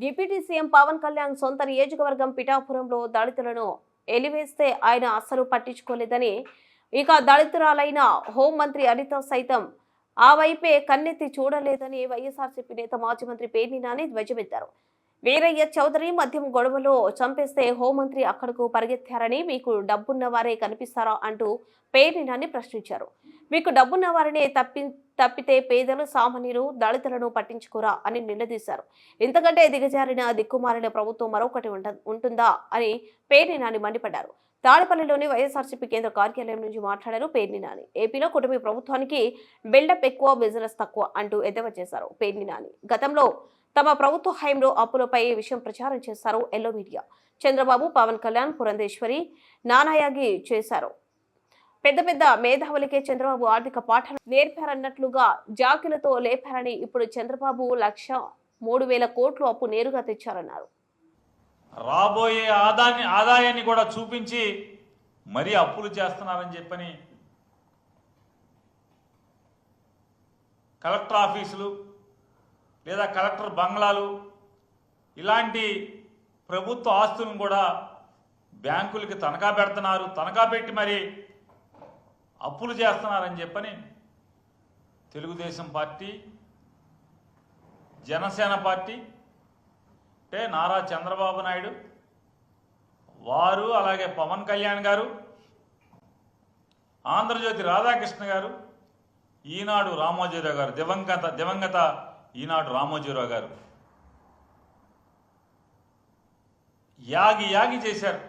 Deputy CM Pawan Kalyan సొంత నియోజకవర్గం పిఠాపురంలో దళితులను ఎలివేస్తే ఆయన అస్సలు పట్టించుకోలేదని ఇక దళితురాలైన హోంమంత్రి అనిత సైతం ఆ వైపే కన్నెత్తి చూడలేదని వైఎస్ఆర్సీపీ నేత మాజీ మంత్రి పేర్ని నాని ధ్వజమెత్తారు. వీరయ్య చౌదరి మద్యం గొడవలో చంపేస్తే హోంమంత్రి అక్కడకు పరిగెత్తారని మీకు డబ్బున్న వారే కనిపిస్తారా అంటూ పేర్ని నాని ప్రశ్నించారు. మీకు డబ్బున్న వారిని తప్పి తప్పితే పేదలు సామాన్యులు దళితులను పట్టించుకోరా అని నిలదీశారు. ఇంతకంటే దిగజారిన దిక్కుమారిన ప్రభుత్వం మరొకటి ఉంట- ఉంటుందా అని పేర్ని నాని మండిపడ్డారు. తాడేపల్లిలోని వైఎస్ఆర్సీపీ కేంద్ర కార్యాలయం నుంచి మాట్లాడారు పేర్ని నాని. ఏపీలో కుటుంబ ప్రభుత్వానికి బిల్డప్ ఎక్కువ బిజినెస్ తక్కువ అంటూ ఎద్దేవా చేశారు పేర్ని నాని. గతంలో తమ ప్రభుత్వ హయంలో అప్పులపై ఈ విషయం ప్రచారం చేశారు ఎల్లో మీడియా. చంద్రబాబు పవన్ కళ్యాణ్ పురంధేశ్వరి నానాయాగి చేశారు. పెద్ద పెద్ద మేధావులకే చంద్రబాబు ఆర్థిక పాఠాలు నేర్పారన్నట్లుగా జాకిలతో లేపారని ఇప్పుడు చంద్రబాబు లక్ష మూడు వేల కోట్లు అప్పు నేరుగా తెచ్చారన్నారు. రాబోయే ఆదాన్ని ఆదాయాన్ని కూడా చూపించి మరీ అప్పులు చేస్తున్నారని చెప్పని కలెక్టర్ ఆఫీసులు లేదా కలెక్టర్ బంగ్లాలు ఇలాంటి ప్రభుత్వ ఆస్తులను కూడా బ్యాంకులకి తనఖా పెడుతున్నారు. తనఖా పెట్టి మరి అప్పులు చేస్తున్నారని చెప్పని తెలుగుదేశం పార్టీ జనసేన పార్టీ అంటే నారా చంద్రబాబు నాయుడు వారు అలాగే పవన్ కళ్యాణ్ గారు ఆంధ్రజ్యోతి రాధాకృష్ణ గారు ఈనాడు రామోజీరావు గారు దివంగత దివంగత ఈనాడు రామోజీరావు గారు. యాగి యాగి చేశారు.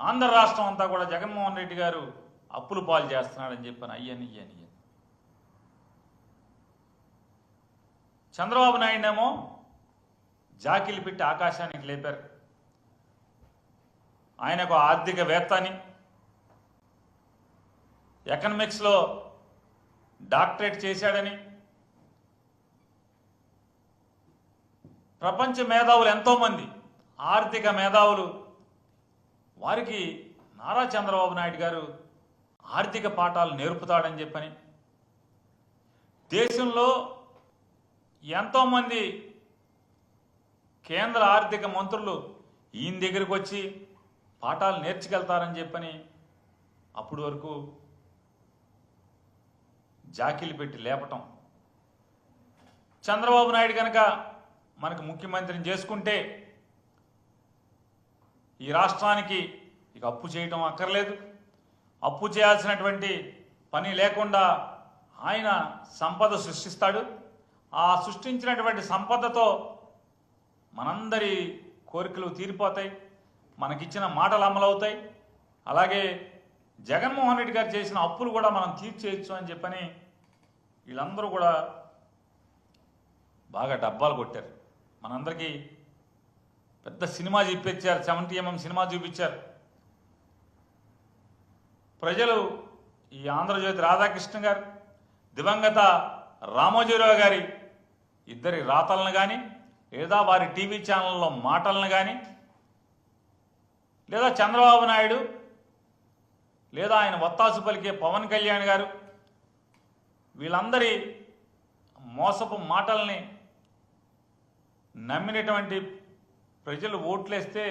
ఆంధ్ర రాష్ట్రం అంతా కూడా జగన్మోహన్ రెడ్డి గారు అప్పులు పాలు చేస్తున్నాడని చెప్పాను అయ్యని ఇయ్యని చంద్రబాబు నాయుడునేమో జాకిలు పెట్టి ఆకాశానికి లేపారు. ఆయనకు ఆర్థికవేత్త అని. ఎకనమిక్స్లో డాక్టరేట్ చేశాడని. ప్రపంచ మేధావులు ఎంతోమంది ఆర్థిక మేధావులు. వారికి నారా చంద్రబాబు నాయుడు గారు ఆర్థిక పాఠాలు నేర్పుతాడని చెప్పని. దేశంలో ఎంతోమంది కేంద్ర ఆర్థిక మంత్రులు ఈయన దగ్గరికి వచ్చి పాఠాలు నేర్చుకెళ్తారని చెప్పని అప్పటి వరకు జాకీలు పెట్టి లేపటం. చంద్రబాబు నాయుడు కనుక మనకు ముఖ్యమంత్రిని చేసుకుంటే ఈ రాష్ట్రానికి ఇక అప్పు చేయటం అక్కర్లేదు. అప్పు చేయాల్సినటువంటి పని లేకుండా ఆయన సంపద సృష్టిస్తాడు. ఆ సృష్టించినటువంటి సంపదతో మనందరి కోరికలు తీరిపోతాయి. మనకిచ్చిన మాటలు అమలవుతాయి. అలాగే జగన్మోహన్ రెడ్డి గారు చేసిన అప్పులు కూడా మనం తీర్చేయచ్చు అని చెప్పని వీళ్ళందరూ కూడా బాగా డబ్బాలు కొట్టారు. మనందరికీ పెద్ద సినిమా చూపించారు. సెవెంటీ ఎంఎం సినిమా చూపించారు. ప్రజలు ఈ ఆంధ్రజ్యోతి రాధాకృష్ణ గారు దివంగత రామోజీరావు గారి ఇద్దరి రాతలను కానీ లేదా వారి టీవీ ఛానల్లో మాటలను కానీ లేదా చంద్రబాబు నాయుడు లేదా ఆయన వత్తాసు పలికే పవన్ కళ్యాణ్ గారు వీళ్ళందరి మోసపు మాటల్ని నమ్మినటువంటి ప్రజలు ఓట్లేస్తే